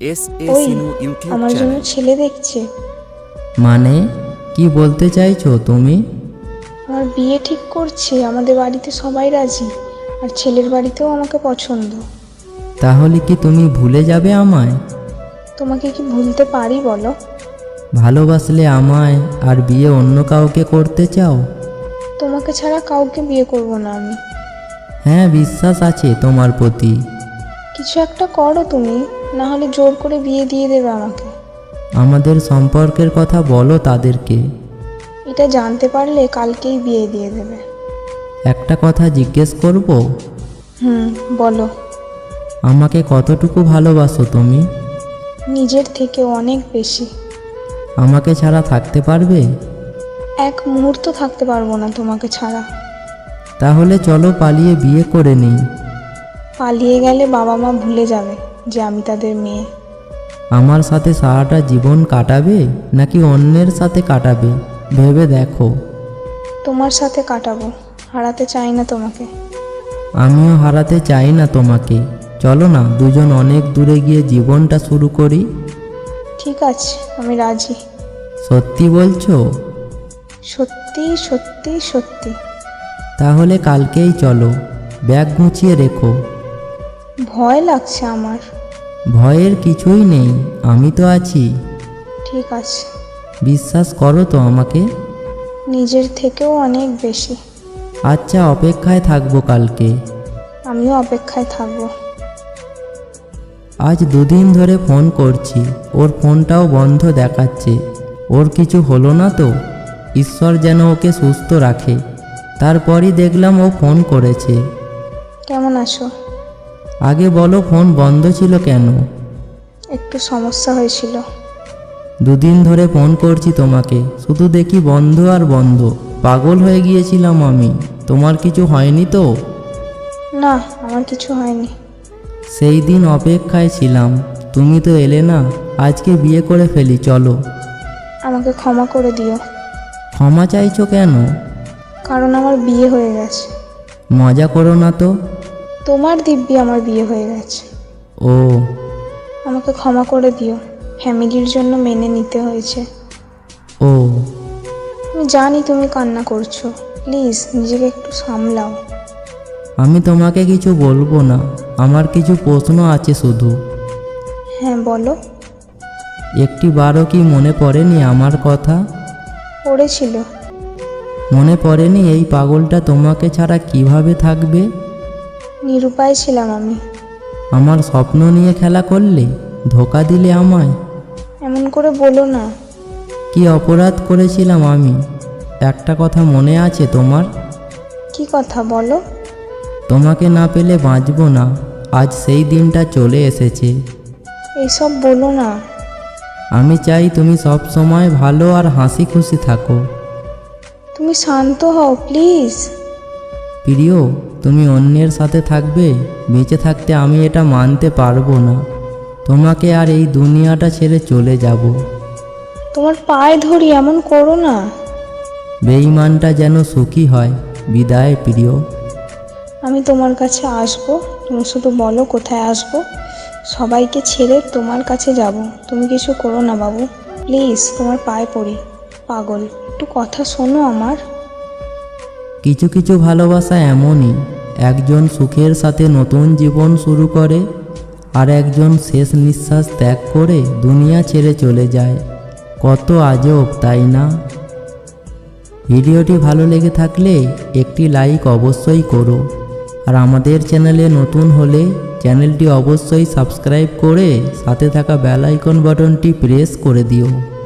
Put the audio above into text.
S A Sinu YouTube আমার জন্য channel. ছেলে দেখছে। মানে? কি বলতে চাইছো তুমি? আমার বিয়ে ঠিক করছে আমাদের বাড়িতে সবাই রাজি আর ছেলের বাড়িতেও আমাকে পছন্দ। তাহলে কি তুমি ভুলে যাবে আমায়? তোমাকে কি ভুলতে পারি বলো? ভালোবাসলে আমায় আর বিয়ে অন্য কাউকে করতে চাও? তোমাকে ছাড়া কাউকে বিয়ে করব না আমি। হ্যাঁ বিশ্বাস আছে তোমার প্রতি। কিছু একটা করো তুমি না হলে জোর করে বিয়ে দিয়ে দেবে আমাকে। আমাদের সম্পর্কের কথা বলো তাদেরকে। এটা জানতে পারলে কালকেই বিয়ে দিয়ে দেবে। একটা কথা জিজ্ঞেস করব? হুম বলো। আমাকে কতটুকু ভালোবাসো তুমি? নিজের থেকে অনেক বেশি। আমাকে ছাড়া থাকতে পারবে? এক মুহূর্ত থাকতে পারব না তোমাকে ছাড়া। তাহলে চলো পালিয়ে বিয়ে করে নিই। পালিয়ে গেলে বাবা মা ভুলে যাবে যে আমি তাদের মেয়ে। আমার সাথে সারাটা জীবন কাটাবে নাকি অন্যের সাথে কাটাবে? ভেবে দেখো। তোমার সাথে কাটাবো হারাতে চাই না তোমাকে। আমিও হারাতে চাই না তোমাকে। চলো না দুজন অনেক দূরে গিয়ে জীবনটা শুরু করি। ঠিক আছে আমি রাজি। সত্যি বলছো? সত্যি সত্যি সত্যি। তাহলে কালকেই চলো ব্যাগ গুছিয়ে রেখো। ভয় লাগছে আমার। ভয়ের কিছুই নেই আমি তো আছি। ঠিক আছে। বিশ্বাস করো তো আমাকে। নিজের থেকেও অনেক বেশি। আচ্ছা অপেক্ষায় থাকব কালকে। আমিও অপেক্ষায় থাকব। আজ দুদিন ধরে ফোন করছি ওর ফোনটাও বন্ধ দেখাচ্ছে। ওর কিছু হলো না তো? ঈশ্বর যেন ওকে সুস্থ রাখে। তারপরই দেখলাম ও ফোন করেছে। কেমন আছো? আগে বলো ফোন বন্ধ ছিল কেন? একটু সমস্যা হয়েছিল। দুদিন ধরে ফোন করছি তোমাকে শুধু দেখি বন্ধ আর বন্ধ। পাগল হয়ে গিয়েছিলাম আমি। তোমার কিছু হয়নি তো? না আমার কিছু হয়নি। সেই দিন অপেক্ষায় ছিলাম। তুমি তো এলে না আজকে বিয়ে করে ফেলি চলো। আমাকে ক্ষমা করে দিও। ক্ষমা চাইছো কেন? কারণ আমার বিয়ে হয়ে গেছে। মজা করো না তো। তোমার দিব্যি আমার বিয়ে হয়ে গেছে। ও। আমাকে ক্ষমা করে দিও। ফ্যামিলির জন্য মেনে নিতে হয়েছে। ও। আমি জানি তুমি কান্না করছ। প্লিজ নিজেকে একটু সামলাও। আমি তোমাকে কিছু বলব না। আমার কিছু প্রশ্ন আছে শুধু। হ্যাঁ বলো। একটি বারও কি মনে পড়েনি আমার কথা? পড়েছিল। মনে পড়েনি এই পাগলটা তোমাকে ছাড়া কীভাবে থাকবে? নিরুপায় ছিলাম আমি। আমার স্বপ্ন নিয়ে খেলা করলে ধোকা দিলে আমায়? এমন করে বলো না। কি অপরাধ করেছিলাম আমি? একটা কথা মনে আছে তোমার? কি কথা বলো? তোমাকে না পেলে বাঁচব না। আজ সেই দিনটা চলে এসেছে। এইসব বলো না। আমি চাই তুমি সব সময় ভালো আর হাসি খুশি থাকো। তুমি শান্ত হও প্লিজ। প্রিয় তুমি অন্যের সাথে থাকবে বেঁচে থাকতে আমি এটা মানতে পারব না। তোমাকে আর এই দুনিয়াটা ছেড়ে চলে যাব। তোমার পায়ে ধরি এমন করো না। বেঈমানটা যেন সুখী হয়। বিদায় প্রিয়। আমি তোমার কাছে আসব। তুমি শুধু বলো কোথায় আসব। সবাইকে ছেড়ে তোমার কাছে যাব। তুমি কিছু করো না বাবু। প্লিজ তোমার পায়ে পড়ি। পাগল একটু কথা শোনো আমার। কিছু কিছু ভালোবাসা এমনই। একজন সুখের সাথে নতুন জীবন শুরু করে আর একজন শেষ নিঃশ্বাস ত্যাগ করে দুনিয়া ছেড়ে চলে যায়। কত আজব, তাই না? ভিডিওটি ভালো লেগে থাকলে একটি লাইক অবশ্যই করো। আর আমাদের চ্যানেলে নতুন হলে চ্যানেলটি অবশ্যই সাবস্ক্রাইব করে সাথে থাকা বেল আইকন বাটনটি প্রেস করে দিও।